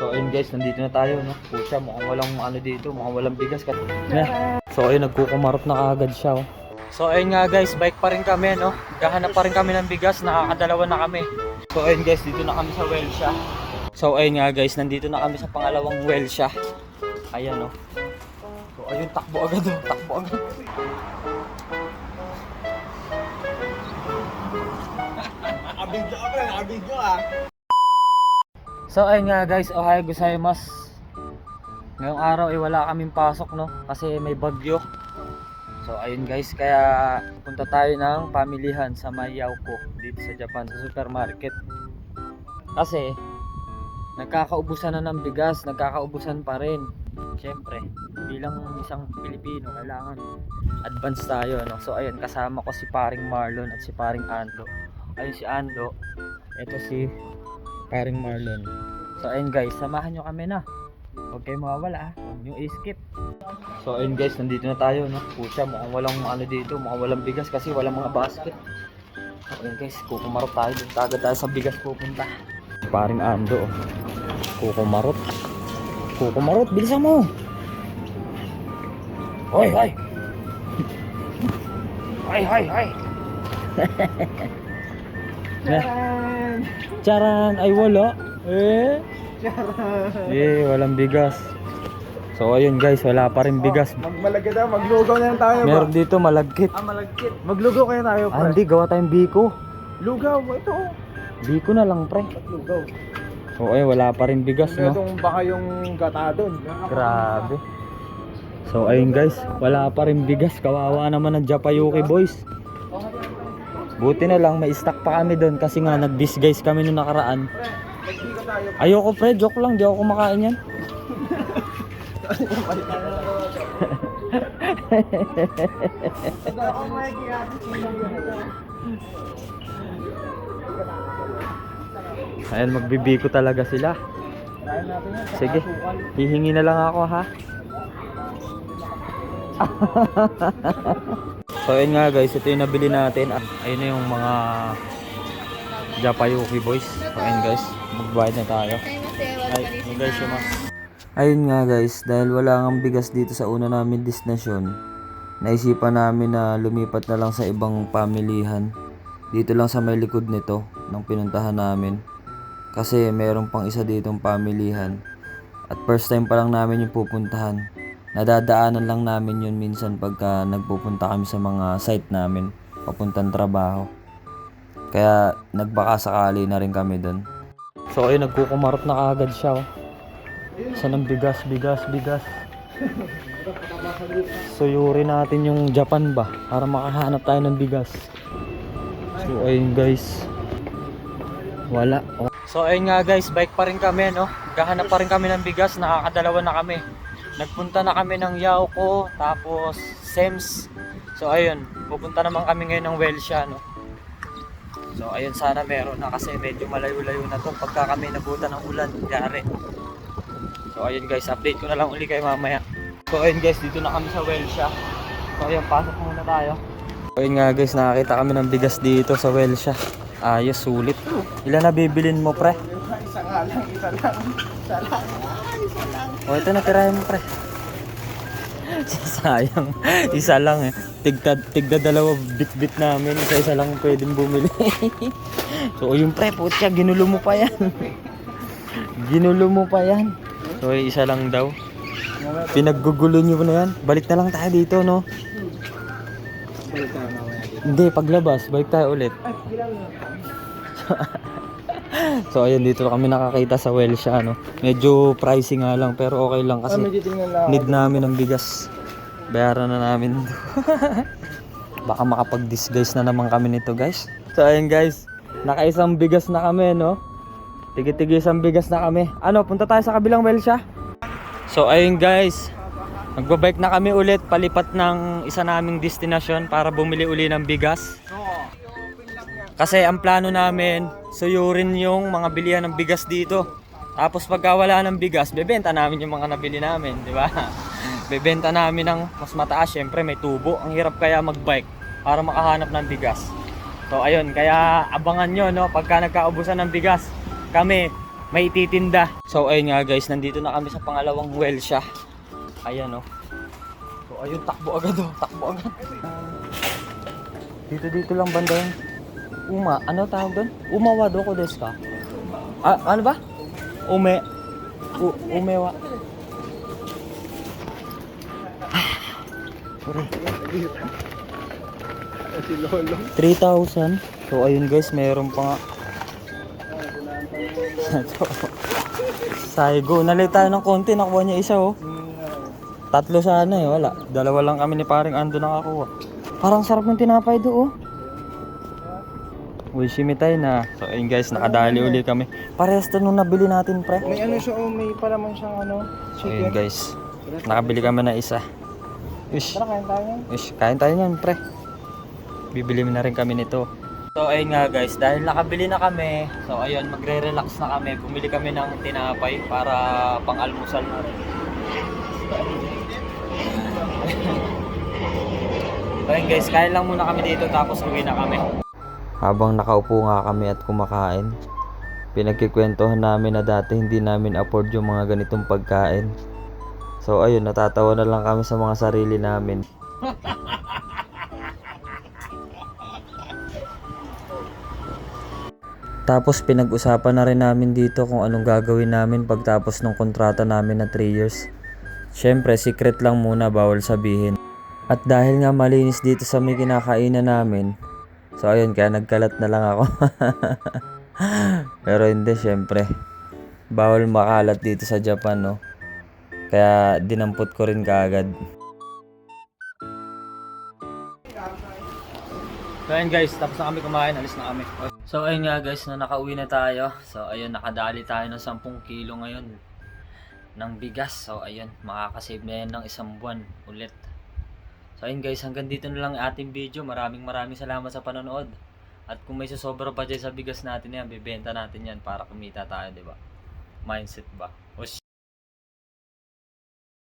So ayun guys, nandito na tayo no. Pucha, mukhang walang ano dito, mukhang walang bigas kat. Na. So ayun, nagkukumarot na kaagad siya oh. So ayun nga guys, bike pa rin kami no. Gahanap pa rin kami ng bigas, nakakadalawa na kami. So ayun guys, dito na kami sa Welsha. So ayun nga guys, nandito na kami sa pangalawang Welsha. Ayan oh. So ayun, takbo agad oh, takbo agad. Nakabidyo ka pre, nakabidyo ah. So ayun nga guys, ohayo gozaimasu. Ngayong araw ay wala kaming pasok no kasi may bagyo. So ayun guys, kaya punta tayo ng pamilihan sa Mayauko dito sa Japan sa supermarket. Kasi nagkakaubusan na ng bigas, nagkakaubusan pa rin. Siyempre, bilang isang Pilipino, kailangan advance tayo. No? So ayun, kasama ko si paring Marlon at si paring Ando. Ayun si Ando, ito si paring Marlon. So ayun guys, samahan nyo kami na. Huwag kayong mawawala ah. Huwag i-skip. So ayun guys, nandito na tayo no. Pucha, mukhang walang ano dito, mukhang walang bigas kasi walang mga basket. So ayun guys, kukumarot tayo. Dito agad tayo sa bigas pupunta. Paring Ando oh. Kukumarot. Kukumarot, bilisan mo. Hoy, hoy. Hoy, hoy, hoy. Charan! Charan, ay wala. Eh. Charan! Eh, walang bigas. So ayun guys, wala pa rin bigas. Magmalaga daw, maglugaw na lang tayo? Meron dito malagkit. Ah, malagkit. Maglugaw kayo tayo pre. Ah, hindi, gawa tayong biko. Lugaw, ito. oh. Biko na lang, pre. Lugaw. So ayun, wala pa rin bigas, no? Itong baka yung gata doon. Grabe. So ayun guys, wala pa rin bigas. Kawawa naman ng Japayuki boys. Buti na lang, may stock pa kami doon kasi nga nag-disguise kami nung nakaraan. Ayoko pre, joke lang, di ako kumakain yan. Ayan, magbibiko talaga sila. Sige, hihingi na lang ako ha. so ayun nga guys, ito yung nabili natin. Ayun na yung mga Japayuki boys. So ayun guys, magbayad na tayo. Ay, guys, mga... Ayun nga guys, dahil wala nga bigas dito sa una namin destinasyon, naisipan namin na lumipat na lang sa ibang pamilihan. Dito lang sa may likod nito, nang pinuntahan namin. Kasi meron pang isa ditong pamilihan. At first time pa lang namin yung pupuntahan. Nadadaanan lang namin yun minsan pagka nagpupunta kami sa mga site namin, papuntang trabaho. Kaya nagbaka sakali na rin kami doon. So ayun, nagkukumarot na kaagad siya. Oh. Sa ng bigas, bigas, bigas. Suyuri natin yung Japan ba para makahanap tayo ng bigas. So ayun guys. Wala. So ayun nga guys, bike pa rin kami no. Gahanap pa rin kami ng bigas, nakakadalawa na kami. Nagpunta na kami ng Yauko, tapos Sems. So ayun, pupunta naman kami ngayon ng Welsha no. So ayun sana meron na kasi medyo malayo-layo na to pagka kami nabutan ng ulan, yari. So ayun guys, update ko na lang uli kayo mamaya. So ayun guys, dito na kami sa Welsha. So ayun, pasok muna tayo. So ayun nga guys, nakakita kami ng bigas dito sa Welsha. Ayos, sulit. Ilan na bibilin mo pre? Isa nga lang, isa lang. Isa lang. O ito na tirahin mo pre. Sayang. Isa lang eh. Tigda, tigda dalawa bit-bit namin. Isa-isa lang pwedeng bumili. so yung pre, putya, ginulo mo pa yan. ginulo mo pa yan. So isa lang daw. Pinaggugulo nyo na yan. Balik na lang tayo dito, no? Balik tayo. Hindi, paglabas, balik tayo ulit. So ayun, dito kami nakakita sa Welsha, no? Medyo pricey nga lang, pero okay lang Kasi, lang. need namin ng bigas. Bayaran na namin. Baka makapag-disguise na naman kami nito, guys. So ayun, guys. Nakaisang bigas na kami, no? Tigi-tigi isang bigas na kami. Ano, punta tayo sa kabilang Welsha? So ayun, guys. Magbabike na kami ulit palipat ng isa naming destinasyon para bumili uli ng bigas. Kasi ang plano namin, suyurin yung mga bilihan ng bigas dito. Tapos pagka wala ng bigas, bebenta namin yung mga nabili namin, di ba? bebenta namin ng mas mataas, syempre may tubo. Ang hirap kaya magbike para makahanap ng bigas. So ayun, kaya abangan nyo no, pagka nagkaubusan ng bigas, kami may ititinda. So ayun nga guys, nandito na kami sa pangalawang well siya. Ayan oh. So ayun, takbo agad oh, takbo agad. Dito dito lang banda yung Uma, ano tawag doon? Umawa do ko desu ka? Ah, ano ba? Ume. U, umewa. Lolo. 3,000. So ayun guys, mayroon pa nga. Saigo, nalit tayo ng konti, nakuha niya isa oh. Tatlo sana eh, wala. Dalawa lang kami ni paring Ando nakakuha. Parang sarap ng tinapay do oh. Uy, shimitay na. So ayun guys, nakadali uli kami. Parehas to nung nabili natin pre. May ano siya, oh, may palaman siyang ano, So ayun chicken. guys, nakabili kami na isa. Ish, Tara, kain tayo. ish, kain tayo niyan pre. Bibili na rin kami nito. So ayun nga guys, dahil nakabili na kami, so ayun, magre-relax na kami. Bumili kami ng tinapay para pang-almusal na rin. so ayun guys, kain lang muna kami dito tapos uwi na kami. Habang nakaupo nga kami at kumakain, pinagkikwentuhan namin na dati hindi namin afford yung mga ganitong pagkain. So ayun, natatawa na lang kami sa mga sarili namin. Tapos pinag-usapan na rin namin dito kung anong gagawin namin pagtapos ng kontrata namin na 3 years. Syempre, secret lang muna, bawal sabihin. At dahil nga malinis dito sa may kinakainan namin, so ayun, kaya nagkalat na lang ako. Pero hindi, syempre. Bawal makalat dito sa Japan, no? Kaya dinampot ko rin kaagad. So ayun guys, tapos na kami kumain, alis na kami. So ayun nga guys, na nakauwi na tayo. So ayun, nakadali tayo ng 10 kilo ngayon ng bigas. So ayun, makakasave na yan ng isang buwan ulit. So ayun guys, hanggang dito na lang ang ating video. Maraming maraming salamat sa panonood. At kung may susobra pa dyan sa bigas natin yan, bibenta natin yan para kumita tayo, di ba? Mindset ba? O